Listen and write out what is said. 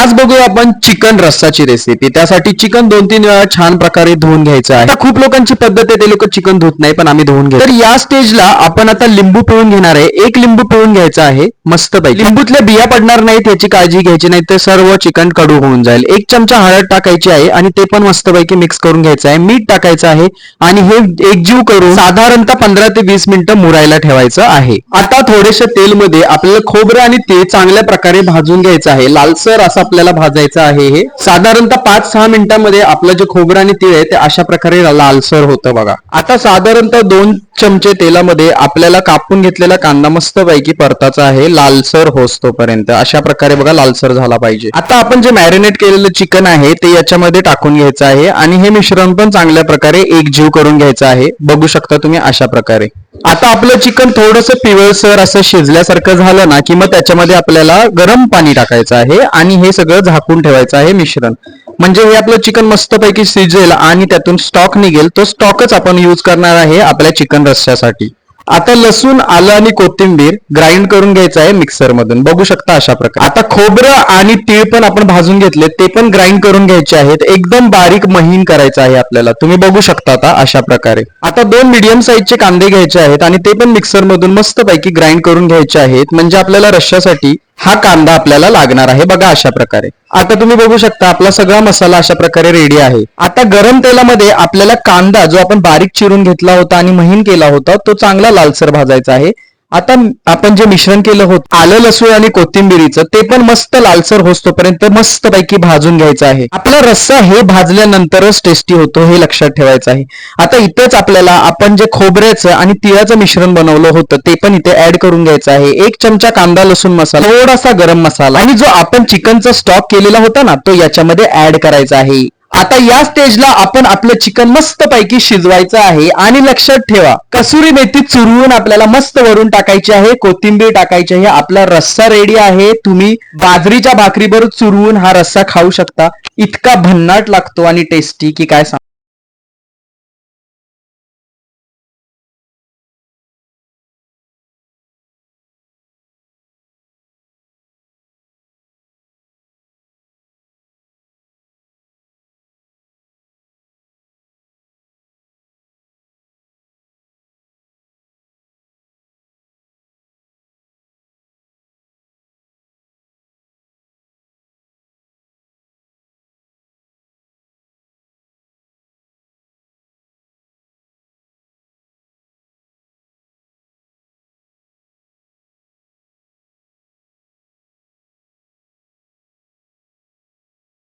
आज बघूया आपण चिकन रस्साची रेसिपी त्यासाठी चिकन दोन तीन वेळा छान प्रकारे धुवून घ्यायचं आहे. खूप लोकांची पद्धत आहे ते लोक चिकन धुत नाही पण आम्ही धुवून घेतो. तर या स्टेजला आपण आता लिंबू पिळून घेणार आहे. एक लिंबू पिळून घ्यायचा आहे मस्त पैकी लिंबूतल्या बिया पडणार नाहीत याची काळजी घ्यायची नाही तर सर्व चिकन कडू होऊन जाईल. एक चमचा हळद टाकायची आहे आणि ते पण मस्तपैकी मिक्स करून घ्यायचं आहे. मीठ टाकायचं आहे आणि हे एकजीव करून साधारणतः पंधरा ते वीस मिनिटं मुरायला ठेवायचं आहे. आता थोडेसे तेलमध्ये आपल्याला खोबरं आणि ते चांगल्या प्रकारे भाजून घ्यायचं आहे. लालसर असा आपल्याला भाजायचं आहे हे. साधारणतः पाच सहा मिनिटांमध्ये आपलं जे खोबरं आणि तीळ आहे ते अशा प्रकारे लालसर होतं बघा. आता साधारणतः दोन चमचे तेलामध्ये आपल्याला कापून घेतलेला कांदा मस्त पैकी परताचा आहे. लालसर होसतोपर्यंत अशा प्रकारे बघा लालसर झाला पाहिजे. आता आपण जे मॅरिनेट केलेलं चिकन आहे ते याच्यामध्ये टाकून घ्यायचं आहे आणि हे मिश्रण पण चांगल्या प्रकारे एकजीव करून घ्यायचं आहे. बघू शकता तुम्ही अशा प्रकारे. आता आपलं चिकन थोडस पिवळसर असं शिजल्यासारखं झालं ना की मग त्याच्यामध्ये आपल्याला गरम पाणी टाकायचं आहे आणि हे सगळं झाकून ठेवायचं आहे मिश्रण. म्हणजे हे आपलं चिकन मस्तपैकी शिजेल आणि त्यातून स्टॉक निघेल. तो स्टॉकच आपण यूज करणार आहे आपल्या चिकन रस्स्यासाठी. आता लसूण आलं आणि कोथिंबीर ग्राइंड करून घ्यायचं आहे मिक्सर मधून. बघू शकता अशा प्रकारे. आता खोबरं आणि तीळ पण आपण भाजून घेतले ते पण ग्राइंड करून घ्यायचे आहेत. एकदम बारीक महीन करायचं आहे आपल्याला. तुम्ही बघू शकता आता अशा प्रकारे. आता दोन मिडियम साईजचे कांदे घ्यायचे आहेत आणि ते पण मिक्सर मधून ग्राइंड करून घ्यायचे आहेत. म्हणजे आपल्याला रश्श्यासाठी हा कांदा आपल्याला लागणार आहे. बघा अशा प्रकारे. आता तुम्ही बघू शकता आपला सगळा मसाला अशा प्रकारे रेडी आहे. आता गरम तेलामध्ये आपल्याला कांदा जो आपण बारीक चिरून घेतला होता आणि महीन केला होता तो चांगला लालसर भाजायचा आहे. आता आपण जे मिश्रण केलं होतं आलं लसूण आणि कोथिंबिरीचं ते पण मस्त लालसर होतोपर्यंत मस्त पैकी भाजून घ्यायचं आहे. आपला रस्सा हे भाजल्यानंतरच टेस्टी होतो हे लक्षात ठेवायचं आहे. आता इथेच आपल्याला आपण जे खोबऱ्याचं आणि तिळाचं मिश्रण बनवलं होतं ते पण इथे ऍड करून घ्यायचं आहे. एक चमचा कांदा लसूण मसाला थोडासा गरम मसाला आणि जो आपण चिकनचा स्टॉक केलेला होता ना तो याच्यामध्ये ऍड करायचा आहे. आता या स्टेजला आपण आपलं चिकन मस्त पैकी शिजवायचं आहे. आणि लक्षात ठेवा कसुरी मेथी चुरवून आपल्याला मस्त वरून टाकायची आहे कोथिंबीर टाकायची आहे आपला रस्सा रेडी आहे. तुम्ही बाजरीच्या भाकरीवर चुरवून हा रस्सा खाऊ शकता. इतका भन्नाट लागतो आणि टेस्टी की काय सांग?